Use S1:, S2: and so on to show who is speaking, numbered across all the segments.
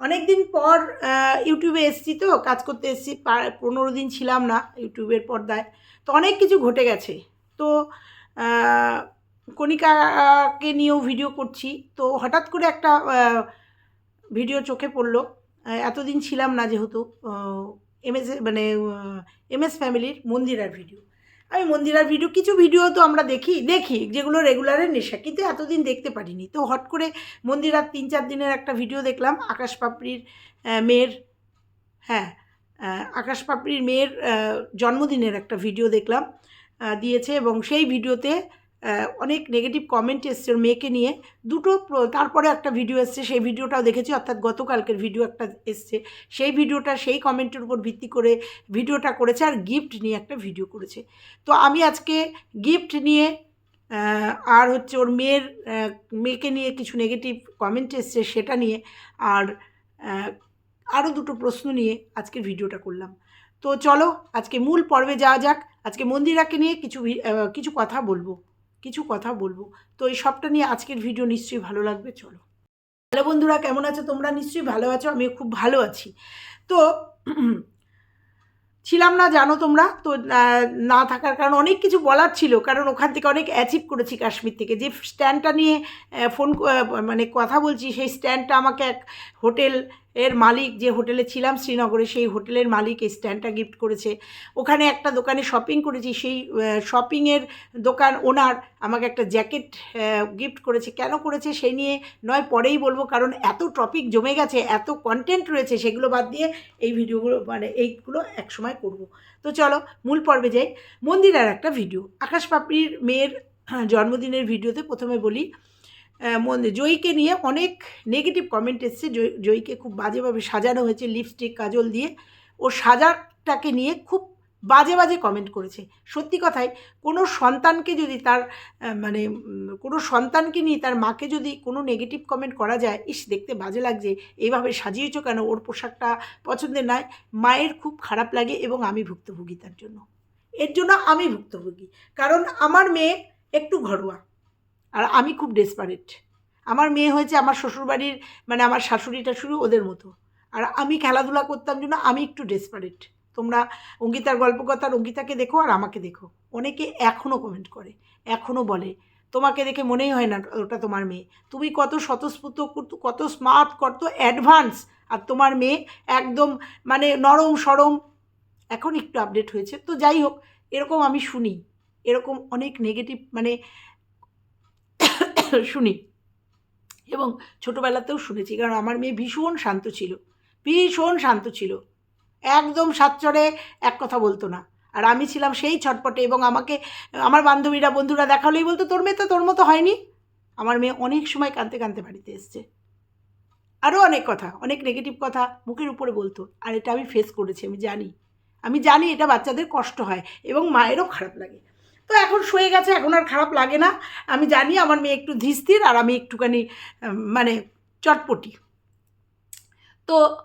S1: অনেক দিন পর ইউটিউবে এসছি তো, কাজ করতে এসছি পনেরো দিন ছিলাম না ইউটিউবের পর্দায়। তো অনেক কিছু ঘটে গেছে। তো কণিকাকে নিয়েও ভিডিও করছি। তো হঠাৎ করে একটা ভিডিও চোখে পড়ল। এতদিন ছিলাম না যেহেতু এমএস মানে এমএস ফ্যামিলির মন্দিরার ভিডিও। আমি মন্দিরার ভিডিও কিছু ভিডিও তো আমরা দেখি দেখি, যেগুলো রেগুলারের নেশা, কিন্তু এতদিন দেখতে পারিনি। তো হট করে মন্দিরার তিন চার দিনের একটা ভিডিও দেখলাম, আকাশ পাপড়ির মেয়ের হ্যাঁ আকাশ পাপড়ির মেয়ের জন্মদিনের একটা ভিডিও দেখলাম দিয়েছে এবং সেই ভিডিওতে অনেক নেগেটিভ কমেন্ট এসছে ওর মেয়েকে নিয়ে। দুটো প্র- তারপরে একটা ভিডিও এসছে, সেই ভিডিওটাও দেখেছি, অর্থাৎ গতকালকের ভিডিও একটা এসছে। সেই ভিডিওটা সেই কমেন্টের উপর ভিত্তি করে ভিডিওটা করেছে আর গিফট নিয়ে একটা ভিডিও করেছে। তো আমি আজকে গিফট নিয়ে আর হচ্ছে ওর মেয়ের মেয়েকে নিয়ে কিছু নেগেটিভ কমেন্ট এসছে সেটা নিয়ে আর আরও দুটো প্রশ্ন নিয়ে আজকের ভিডিওটা করলাম। তো চলো, আজকে মূল পর্বে যাওয়া যাক। আজকে মন্দিরাকে নিয়ে কিছু কিছু কথা বলব। কিছু কথা বলব। তো এই সবটা নিয়ে আজকের ভিডিও নিশ্চয়ই ভালো লাগবে, চলো। হ্যালো বন্ধুরা, কেমন আছো? তোমরা নিশ্চয়ই ভালো আছো আমি খুব ভালো আছি। তো ছিলাম না, জানো তোমরা? তো না থাকার কারণ অনেক কিছু বলার ছিল, কারণ ওখান থেকে অনেক অ্যাচিভ করেছি কাশ্মীর থেকে। যে স্ট্যান্ডটা নিয়ে ফোন মানে কথা বলছি, সেই স্ট্যান্ডটা আমাকে এক হোটেল এর মালিক যে হোটেলে ছিলাম শ্রীনগরে, সেই হোটেলের মালিক এই স্ট্যান্ডটা গিফট করেছে। ওখানে একটা দোকানে শপিং করেছি, সেই শপিংয়ের দোকান ওনার আমাকে একটা জ্যাকেট গিফট করেছে। কেন করেছে সেই নিয়ে নয়, পরেই বলব, কারণ এত টপিক জমে গেছে, এত কন্টেন্ট রয়েছে, সেগুলো বাদ দিয়ে এই ভিডিওগুলো মানে এইগুলো একসময় করব। তো চলো, মূল পর্বে যাই। মন্দিরের একটা ভিডিও। আকাশ পাপড়ির মেয়ের জন্মদিনের ভিডিওতে প্রথমে বলি জয়ীকে নিয়ে অনেক নেগেটিভ কমেন্ট এসছে। জয়- জয়ীকে খুব বাজেভাবে সাজানো হয়েছে লিপস্টিক কাজল দিয়ে। ও সাজাটাকে নিয়ে খুব বাজে বাজে কমেন্ট করেছে। সত্যি কথাই কোনো সন্তানকে যদি তার মানে কোনো সন্তানকে নিয়ে তার মাকে যদি কোনো নেগেটিভ কমেন্ট করা যায়, ইস, দেখতে বাজে লাগছে। এইভাবে সাজিয়েছো কেন? ওর পোশাকটা পছন্দের নয়। মায়ের খুব খারাপ লাগে এবং আমি ভুক্তভোগী তার জন্য। এর জন্য আমি ভুক্তভোগী। কারণ আমার মেয়ে একটু ঘরোয়া। আর আমি খুব ডেসপারেট আমার মেয়ে হয়েছে আমার শ্বশুরবাড়ির মানে আমার শাশুড়ি টাশুড়ি ওদের মতো। আর আমি খেলাধুলা করতাম জন্য আমি একটু ডেসপারেট তোমরা অঙ্কিতার গল্পকথার অঙ্গিতাকে দেখো আর আমাকে দেখো। অনেকে এখনও কমেন্ট করে এখনও বলে, তোমাকে দেখে মনেই হয় না ওটা তোমার মেয়ে। তুমি কত স্বতঃস্ফূর্ত কত স্মার্ট কত অ্যাডভান্স আর তোমার মেয়ে একদম মানে নরম সরম। এখন একটু আপডেট হয়েছে। তো যাই হোক, এরকম আমি শুনি। এরকম অনেক নেগেটিভ মানে শুনি। এবং ছোটোবেলাতেও শুনেছি, কারণ আমার মেয়ে ভীষণ শান্ত ছিল, ভীষণ শান্ত ছিল। একদম সাতচরে এক কথা বলতো না। আর আমি ছিলাম সেই ছটপটে এবং আমাকে, আমার বান্ধবীরা, বন্ধুরা দেখালেই বলতো, তোর মেয়ে তো তোর মতো হয়নি। আমার মেয়ে অনেক সময় কাঁদতে কাঁদতে বাড়িতে এসছে। আরও অনেক কথা, অনেক নেগেটিভ কথা মুখের উপরে বলতো। আর এটা আমি ফেস করেছি, আমি জানি। আমি জানি এটা বাচ্চাদের কষ্ট হয় এবং মায়েরও খারাপ লাগে। তো এখন শুয়ে গেছে, এখন আর খারাপ লাগে না। আমি জানি আমার মেয়ে একটু ধীরস্থির আর আমি একটুখানি মানে চটপটি। তো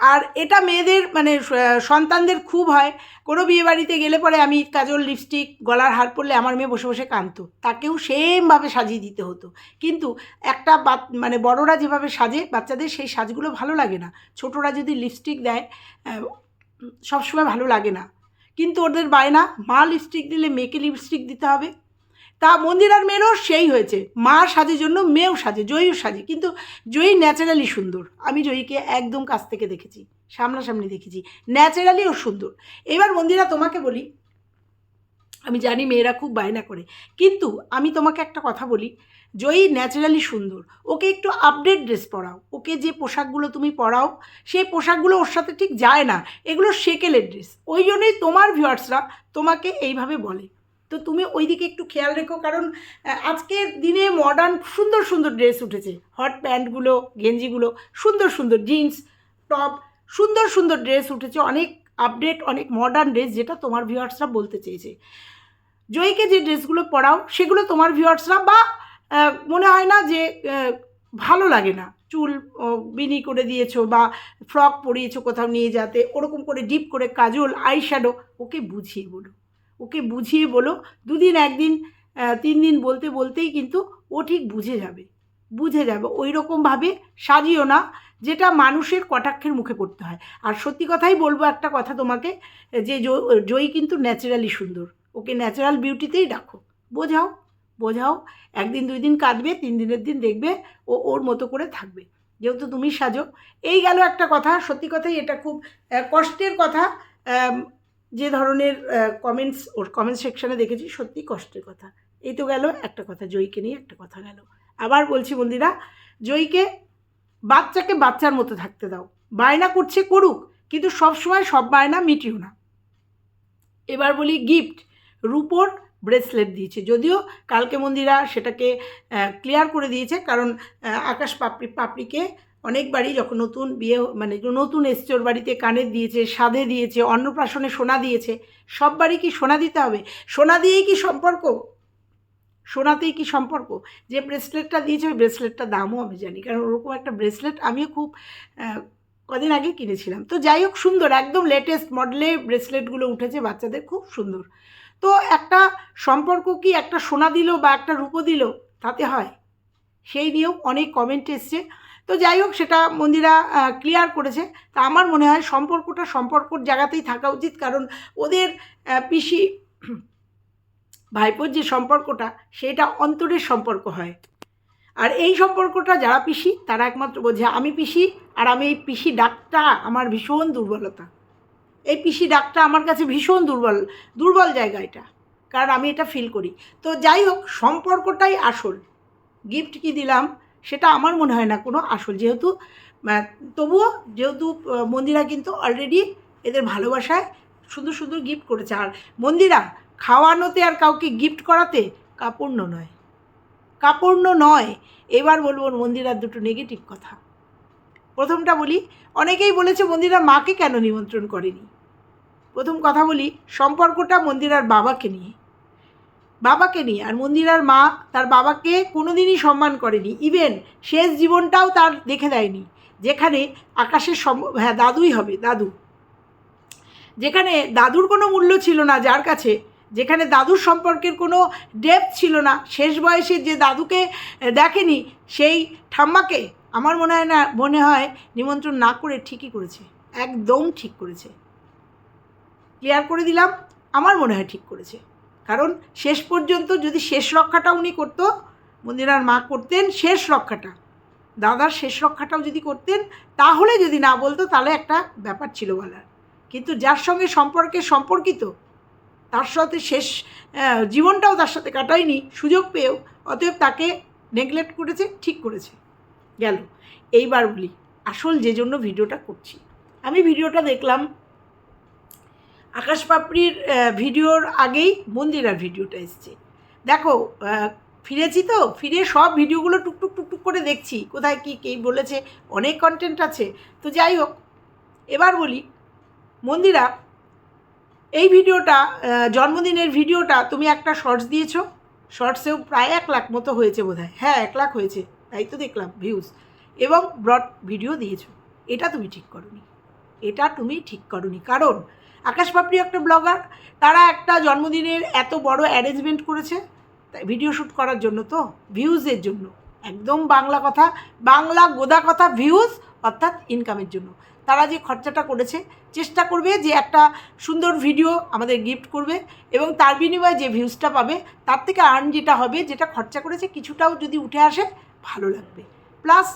S1: আর এটা মেয়েদের মানে সন্তানদের খুব হয়। কোনো বিয়েবাড়িতে গেলে পরে আমি কাজল লিপস্টিক গলার হার পরলে আমার মেয়ে বসে বসে কাঁদতো। তাকেও সেমভাবে সাজিয়ে দিতে হতো। কিন্তু একটা বাত- মানে বড়রা যেভাবে সাজে, বাচ্চাদের সেই সাজগুলো ভালো লাগে না। ছোটরা যদি লিপস্টিক দেয় সবসময় ভালো লাগে না। কিন্তু ওদের বায়না, মা লিপস্টিক দিলে মেয়েকে লিপস্টিক দিতে হবে। তা মন্দিরার মেয়েরও সেই হয়েছে। মা সাজের জন্য, মেয়েও সাজে, জয়ীও সাজে। কিন্তু জয়ী ন্যাচারালি সুন্দর। আমি জয়ীকে একদম কাছ থেকে দেখেছি, সামনাসামনি দেখেছি। ন্যাচারালি ও সুন্দর। এবার মন্দিরা, তোমাকে বলি, আমি জানি মেয়েরা খুব বায়না করে। কিন্তু আমি তোমাকে একটা কথা বলি জয়ী ন্যাচারালি সুন্দর। ওকে একটু আপডেট ড্রেস পরাও। ওকে যে পোশাকগুলো তুমি পরাও, সেই পোশাকগুলো ওর সাথে ঠিক যায় না। এগুলো সেকেলের ড্রেস ওই জন্যই তোমার ভিউয়ার্সরা তোমাকে এইভাবে বলে। তো তুমি ওই দিকে একটু খেয়াল রেখো, কারণ আজকের দিনে মডার্ন সুন্দর সুন্দর ড্রেস উঠেছে। হট প্যান্টগুলো গেঞ্জিগুলো, সুন্দর সুন্দর জিন্স টপ সুন্দর সুন্দর ড্রেস উঠেছে। অনেক আপডেট অনেক মডার্ন ড্রেস যেটা তোমার ভিউয়ার্সরা বলতে চেয়েছে। জয়ীকে যে ড্রেসগুলো পরাও, সেগুলো তোমার ভিউয়ার্সরা বা মনে হয় না যে ভালো লাগে না। চুল বিনি করে দিয়েছ বা ফ্রক পরিয়েছো কোথাও নিয়ে যাতে, ওরকম করে ডিপ করে কাজল আই শ্যাডো ওকে বুঝিয়ে বলো। ওকে বুঝিয়ে বলো, দুদিন, একদিন তিন দিন বলতে বলতেই কিন্তু ও ঠিক বুঝে যাবে। বুঝে যাবে ওই রকমভাবে সাজিও না, যেটা মানুষের কটাক্ষের মুখে পড়তে হয়। আর সত্যি কথাই বলব একটা কথা তোমাকে, যে জয়ী কিন্তু ন্যাচারালি সুন্দর। ওকে ন্যাচারাল বিউটিতেই রাখো বোঝাও। বোঝাও, একদিন, দুই দিন কাঁদবে, তিন দিনের দিন দেখবে ও ওর মতো করে থাকবে। যেহেতু তুমি সাজো। এই গেল একটা কথা, সত্যি কথাই এটা খুব কষ্টের কথা। যে ধরনের কমেন্টস ওর কমেন্ট সেকশানে দেখেছি, সত্যি কষ্টের কথা। এই তো গেল একটা কথা, জয়ীকে নিয়ে একটা কথা গেল। আবার বলছি বন্দিরা জয়ীকে বাচ্চাকে বাচ্চার মতো থাকতে দাও। বায়না করছে করুক, কিন্তু সবসময় সব বায়না মিটিও না। এবার বলি গিফট রূপোর ব্রেসলেট দিয়েছে। যদিও কালকে মন্দিরা সেটাকে ক্লিয়ার করে দিয়েছে, কারণ আকাশ পাপড়ি, পাপড়িকে অনেকবারই যখন নতুন বিয়ে মানে নতুন এসছে বাড়িতে কানের দিয়েছে, সাধে দিয়েছে, অন্নপ্রাশনে সোনা দিয়েছে সব বাড়ি কি সোনা দিতে হবে? সোনা দিয়েই কি সম্পর্ক? সোনাতেই কি সম্পর্ক? যে ব্রেসলেটটা দিয়েছে, ওই ব্রেসলেটটার দামও আমি জানি, কারণ ওরকম একটা ব্রেসলেট আমিও খুব কদিন আগে কিনেছিলাম। তো যাই হোক, সুন্দর, একদম লেটেস্ট মডেলে ব্রেসলেটগুলো উঠেছে বাচ্চাদের, খুব সুন্দর। তো একটা সম্পর্ক কি একটা সোনা দিল বা একটা রূপো দিল? তাতে হয়। সেই নিয়েও অনেক কমেন্ট এসছে। তো যাই হোক, সেটা মন্দিরা ক্লিয়ার করেছে। তা আমার মনে হয় সম্পর্কটা সম্পর্কর জায়গাতেই থাকা উচিত। কারণ ওদের পিসি ভাইপোর যে সম্পর্কটা, সেটা অন্তরের সম্পর্ক হয়। আর এই সম্পর্কটা যারা পিসি, তারা একমাত্র বোঝে আমি পিসি আর আমি এই পিসি ডাকটা, আমার ভীষণ দুর্বলতা। এই পিসি ডাকটা আমার কাছে ভীষণ দুর্বল দুর্বল জায়গা এটা, কারণ আমি এটা ফিল করি। তো যাই হোক, সম্পর্কটাই আসল। গিফট কি দিলাম, সেটা আমার মনে হয় না কোনো আসল। যেহেতু তবুও যেহেতু মন্দিরা কিন্তু অলরেডি এদের ভালোবাসায় সুন্দর সুন্দর গিফট করেছে। আর মন্দিরা, খাওয়ানোতে আর কাউকে গিফট করাতে কাপড় নয়। কাপড় নয়। এবার বলব মন্দিরার দুটো নেগেটিভ কথা। প্রথমটা বলি, অনেকেই বলেছে মন্দিরা মাকে কেন নিমন্ত্রণ করেনি? প্রথম কথা বলি, সম্পর্কটা মন্দিরার বাবাকে নিয়ে। বাবাকে নিয়ে, আর মন্দিরার মা তার বাবাকে কোনোদিনই সম্মান করেনি। ইভেন শেষ জীবনটাও তার দেখে দেয়নি। যেখানে আকাশের সম হ্যাঁ দাদুই হবে, দাদু। যেখানে দাদুর কোনো মূল্য ছিল না যার কাছে, যেখানে দাদুর সম্পর্কের কোনো ডেপথ ছিল না, শেষ বয়সে যে দাদুকে দেখেনি, সেই ঠাম্মাকে আমার মনে হয় না, মনে হয় নিমন্ত্রণ না করে ঠিকই করেছে। একদম ঠিক করেছে। ক্লিয়ার করে দিলাম, আমার মনে হয় ঠিক করেছে। কারণ শেষ পর্যন্ত যদি শেষ রক্ষাটা উনি করতো, মন্দিরার মা করতেন শেষ রক্ষাটা। দাদার শেষ রক্ষাটাও যদি করতেন, তাহলে যদি না বলতো, তাহলে একটা ব্যাপার ছিল বলার। কিন্তু যার সঙ্গে সম্পর্কে সম্পর্কিত, তার সাথে শেষ জীবনটাও তার সাথে কাটায়নি, সুযোগ পেয়েও, অতএব তাকে নেগলেক্ট করেছে, ঠিক করেছে। গেল। এইবার বলি, আসল যে জন্য ভিডিওটা করছি। আমি ভিডিওটা দেখলাম আকাশ পাপড়ির ভিডিওর আগেই মন্দিরার ভিডিওটা এসছে। দেখো ফিরেছি তো? ফিরে সব ভিডিওগুলো টুকটুক টুকটুক করে দেখছি। কোথায় কী, কে বলেছে? অনেক কন্টেন্ট আছে। তো যাই হোক, এবার বলি, মন্দিরা, এই ভিডিওটা জন্মদিনের ভিডিওটা তুমি একটা শর্টস দিয়েছ। শর্টসেও প্রায় এক লাখ মতো হয়েছে বোধহয়। হ্যাঁ এক লাখ হয়েছে। তাই তো দেখলাম ভিউজ এবং ব্রড ভিডিও দিয়েছ। এটা তুমি ঠিক করনি। এটা তুমি ঠিক করনি। কারণ আকাশ পাপড়ি একটা ব্লগার, তারা একটা জন্মদিনের এত বড় অ্যারেঞ্জমেন্ট করেছে ভিডিও শ্যুট করার জন্য তো ভিউজের জন্য। একদম বাংলা কথা, বাংলা গোদা কথা ভিউজ অর্থাৎ ইনকামের জন্য। তারা যে খরচাটা করেছে, চেষ্টা করবে যে একটা সুন্দর ভিডিও আমাদের গিফট করবে এবং তার বিনিময়ে যে ভিউজটা পাবে, তার থেকে আর্ন যেটা হবে, যেটা খরচা করেছে, কিছুটাও যদি উঠে আসে, ভালো লাগবে। প্লাস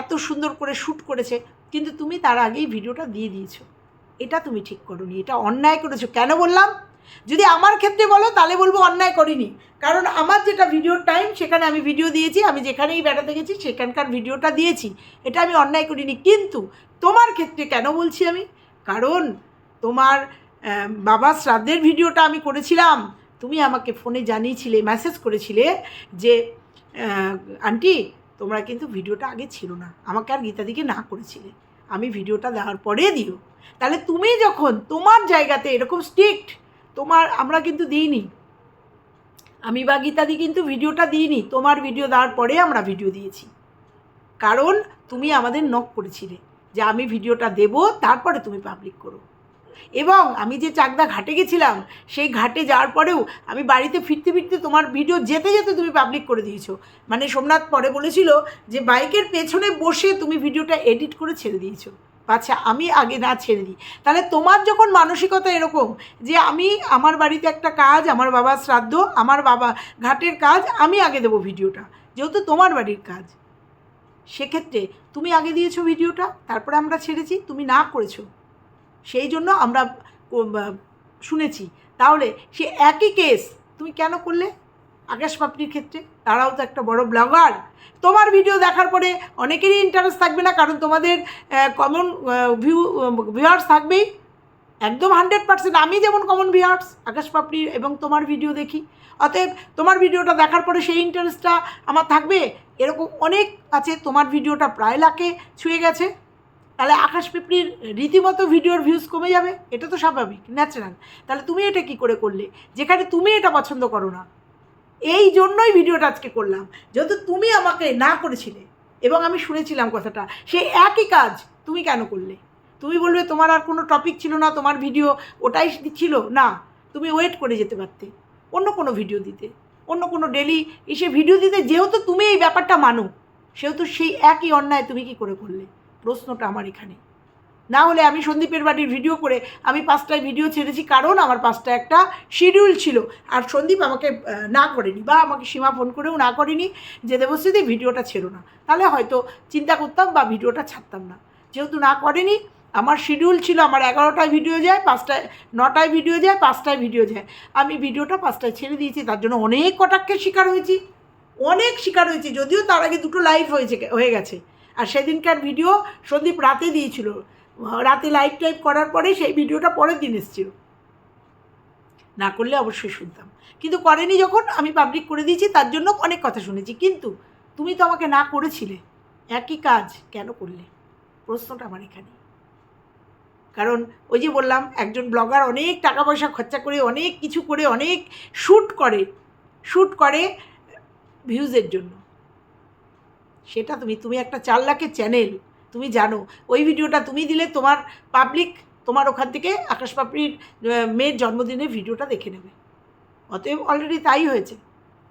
S1: এত সুন্দর করে শ্যুট করেছে, কিন্তু তুমি তার আগেই ভিডিওটা দিয়ে দিয়েছ। এটা তুমি ঠিক করোনি, এটা অন্যায় করেছ। কেন বললাম? যদি আমার ক্ষেত্রে বলো, তাহলে বলব অন্যায় করিনি। কারণ আমার যেটা ভিডিওর টাইম সেখানে আমি ভিডিও দিয়েছি, আমি যেখানেই বেড়াতে গেছি, সেখানকার ভিডিওটা দিয়েছি। এটা আমি অন্যায় করিনি। কিন্তু তোমার ক্ষেত্রে কেন বলছি আমি? কারণ তোমার বাবার শ্রাদ্ধের ভিডিওটা আমি করেছিলাম। তুমি আমাকে ফোনে জানিয়েছিলে মেসেজ করেছিলে যে আন্টি, তোমরা কিন্তু ভিডিওটা আগে ছিল না। আমাকে আর গীতাদিকে না করেছিলে। আমি ভিডিওটা দেওয়ার পরে দিও। তাহলে তুমি যখন তোমার জায়গাতে এরকম স্ট্রিক্ট তোমার আমরা কিন্তু দিইনি। আমি বা গীতাদি কিন্তু ভিডিওটা দিইনি, তোমার ভিডিও দেওয়ার পরে আমরা ভিডিও দিয়েছি। কারণ তুমি আমাদের নখ করেছিলে যে আমি ভিডিওটা দেব, তারপরে তুমি পাবলিক করো। এবং আমি যে চাকদা ঘাটে গেছিলাম, সেই ঘাটে যাওয়ার পরেও আমি বাড়িতে ফিরতে ফিরতে তোমার ভিডিও যেতে যেতে তুমি পাবলিক করে দিয়েছ। মানে সোমনাথ পরে বলেছিল যে বাইকের পেছনে বসে তুমি ভিডিওটা এডিট করে ছেড়ে দিয়েছ। আচ্ছা আমি আগে না ছেড়ে দিই। তাহলে তোমার যখন মানসিকতা এরকম যে আমি, আমার বাড়িতে একটা কাজ, আমার বাবার শ্রাদ্ধ, আমার বাবা ঘাটের কাজ, আমি আগে দেবো ভিডিওটা, যেহেতু তোমার বাড়ির কাজ। সেক্ষেত্রে তুমি আগে দিয়েছ ভিডিওটা, তারপরে আমরা ছেড়েছি, তুমি না করেছ। সেই জন্য আমরা শুনেছি। তাহলে সে একই কেস তুমি কেন করলে? আকাশ পাপড়ির ক্ষেত্রে? তারাও তো একটা বড় ব্লগার তোমার ভিডিও দেখার পরে অনেকেরই ইন্টারেস্ট থাকবে না, কারণ তোমাদের কমন ভিউ ভিউয়ার্স থাকবেই। একদম হান্ড্রেড পার্সেন্ট আমি যেমন কমন ভিউয়ার্স আকাশ পাপড়ি এবং তোমার ভিডিও দেখি। অতএব তোমার ভিডিওটা দেখার পরে সেই ইন্টারেস্টটা আমার থাকবে। এরকম অনেক আছে, তোমার ভিডিওটা প্রায় লাখে ছুঁয়ে গেছে। তাহলে আকাশ পিঁপড়ির রীতিমতো ভিডিওর ভিউজ কমে যাবে? এটা তো স্বাভাবিক ন্যাচারাল তাহলে তুমি এটা কি করে করলে? যেখানে তুমি এটা পছন্দ করো না। এই জন্যই ভিডিওটা আজকে করলাম। যেহেতু তুমি আমাকে না করেছিলে, এবং আমি শুনেছিলাম কথাটা সেই একই কাজ তুমি কেন করলে? তুমি বলবে, তোমার আর কোনো টপিক ছিল না, তোমার ভিডিও ওটাই ছিল না, তুমি ওয়েট করে যেতে পারতে, অন্য কোনো ভিডিও দিতে। অন্য কোনো ডেলি এসে ভিডিও দিতে, যেহেতু তুমি এই ব্যাপারটা মানো, সেহেতু সেই একই অন্যায় তুমি কি করে করলে? প্রশ্নটা আমার এখানে। না হলে আমি সন্দীপের বাড়ির ভিডিও করে আমি পাঁচটায় ভিডিও ছেড়েছি কারণ আমার পাঁচটা একটা শিডিউল ছিল। আর সন্দীপ আমাকে না করেনি বা আমাকে সীমা ফোন করেও না করেনি যে দেবশ্রীদি ভিডিওটা ছেড়ো না। তাহলে হয়তো চিন্তা করতাম বা ভিডিওটা ছাড়তাম না। যেহেতু না করেনি, আমার শিডিউল ছিল, আমার এগারোটায় ভিডিও যায়, পাঁচটায়, নটায় ভিডিও যায়, পাঁচটায় ভিডিও যায়। আমি ভিডিওটা পাঁচটায় ছেড়ে দিয়েছি, তার জন্য অনেক কটাক্ষের শিকার হয়েছি। অনেক শিকার হয়েছি, যদিও তার আগে দুটো লাইভ হয়েছে, হয়ে গেছে। আর সেদিনকার ভিডিও সন্দীপ রাতে দিয়েছিল। রাতে লাইভ টাইপ করার পরে সেই ভিডিওটা পরের দিন এসেছিল। না করলে অবশ্যই শুনতাম। কিন্তু করেনি যখন, আমি পাবলিক করে দিয়েছি, তার জন্য অনেক কথা শুনেছি। কিন্তু তুমি তো আমাকে না করেছিলে। একই কাজ কেন করলে? প্রশ্নটা আমার এখানে। কারণ ওই যে বললাম, একজন ব্লগার অনেক টাকা পয়সা খরচা করে, অনেক কিছু করে, অনেক শ্যুট করে। শ্যুট করে ভিউজের জন্য। সেটা তুমি তুমি একটা চার লাখের চ্যানেল তুমি জানো। ওই ভিডিওটা তুমি দিলে তোমার পাবলিক তোমার ওখান থেকে আকাশ পাপড়ির মেয়ের জন্মদিনের ভিডিওটা দেখে নেবে। অতএব অলরেডি তাই হয়েছে।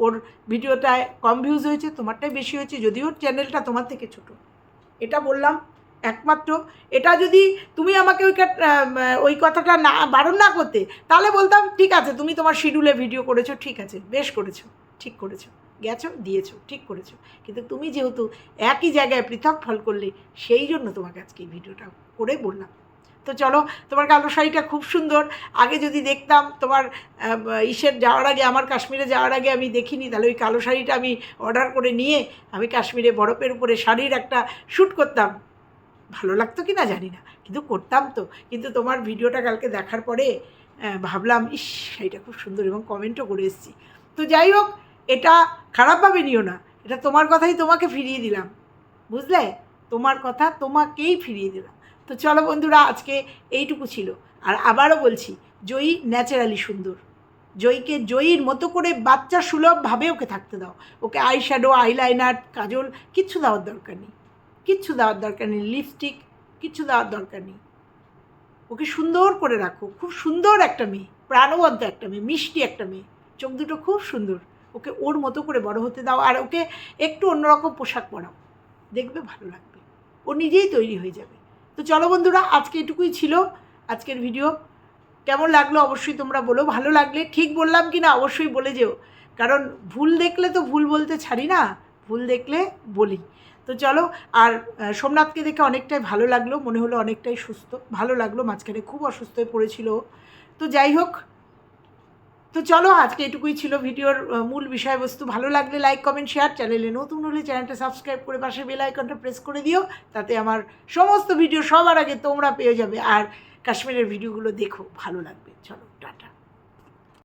S1: ওর ভিডিওটায় কম ভিউজ হয়েছে, তোমারটাই বেশি হয়েছে, যদিও চ্যানেলটা তোমার থেকে ছোট। এটা বললাম একমাত্র। এটা যদি তুমি আমাকে ওই ওই কথাটা না, বারণ না করতে, তাহলে বলতাম, ঠিক আছে, তুমি তোমার শিডিউলে ভিডিও করেছ, ঠিক আছে, বেশ করেছ, ঠিক করেছ। গেছো, দিয়েছ, ঠিক করেছ। কিন্তু তুমি যেহেতু একই জায়গায় পৃথক ফল করলে, সেই জন্য তোমাকে আজকে এই ভিডিওটা করে বললাম। তো চলো, তোমার কালো শাড়িটা খুব সুন্দর। আগে যদি দেখতাম তোমার ইসের যাওয়ার আগে, আমার কাশ্মীরে যাওয়ার আগে আমি দেখিনি, তাহলে ওই কালো শাড়িটা আমি অর্ডার করে নিয়ে আমি কাশ্মীরে বরফের উপরে শাড়ির একটা শ্যুট করতাম। ভালো লাগতো কি না জানি না, কিন্তু করতাম তো। কিন্তু তোমার ভিডিওটা কালকে দেখার পরে ভাবলাম, ইস, শাড়িটা খুব সুন্দর এবং কমেন্টও করে এসেছি। তো যাই হোক এটা খারাপভাবে নিও না। এটা তোমার কথাই তোমাকে ফিরিয়ে দিলাম। বুঝলে? তোমার কথা তোমাকেই ফিরিয়ে দিলাম। তো চলো বন্ধুরা, আজকে এইটুকু ছিল। আর আবারও বলছি, জয়ী ন্যাচারালি সুন্দর। জয়ীকে জয়ীর মতো করে বাচ্চা সুলভভাবে ওকে থাকতে দাও। ওকে আই শ্যাডো আইলাইনার, কাজল কিচ্ছু দেওয়ার দরকার নেই। কিচ্ছু দেওয়ার দরকার নেই। লিপস্টিক কিচ্ছু দেওয়ার দরকার নেই। ওকে সুন্দর করে রাখো। খুব সুন্দর একটা মেয়ে। প্রাণবন্ত একটা মেয়ে। মিষ্টি একটা মেয়ে। চোখ দুটো খুব সুন্দর। ওকে ওর মতো করে বড় হতে দাও আর ওকে একটু অন্যরকম পোশাক পরাও। দেখবে ভালো লাগবে। ও নিজেই তৈরি হয়ে যাবে। তো চলো বন্ধুরা, আজকে এটুকুই ছিল আজকের ভিডিও। কেমন লাগল অবশ্যই তোমরা বলো। ভালো লাগলে ঠিক বললাম কি না অবশ্যই বলে যেও। কারণ ভুল দেখলে তো ভুল বলতে ছাড়ি না, ভুল দেখলে বলি। তো চলো, আর সোমনাথকে দেখে অনেকটাই ভালো লাগল, মনে হলো অনেকটাই সুস্থ। ভালো লাগল, মাঝখানে খুব অসুস্থ হয়ে পড়েছিল তো যাই হোক তো চলো, আজকে এটুকুই ছিল ভিডিওর মূল বিষয়বস্তু। ভালো লাগলে লাইক কমেন্ট শেয়ার চ্যানেলে নতুন হলে চ্যানেলটা সাবস্ক্রাইব করে পাশে বেল আইকনটা প্রেস করে দিও, তাতে আমার সমস্ত ভিডিও সবার আগে তোমরা পেয়ে যাবে। আর কাশ্মীরের ভিডিওগুলো দেখো, ভালো লাগবে। চলো, টাটা।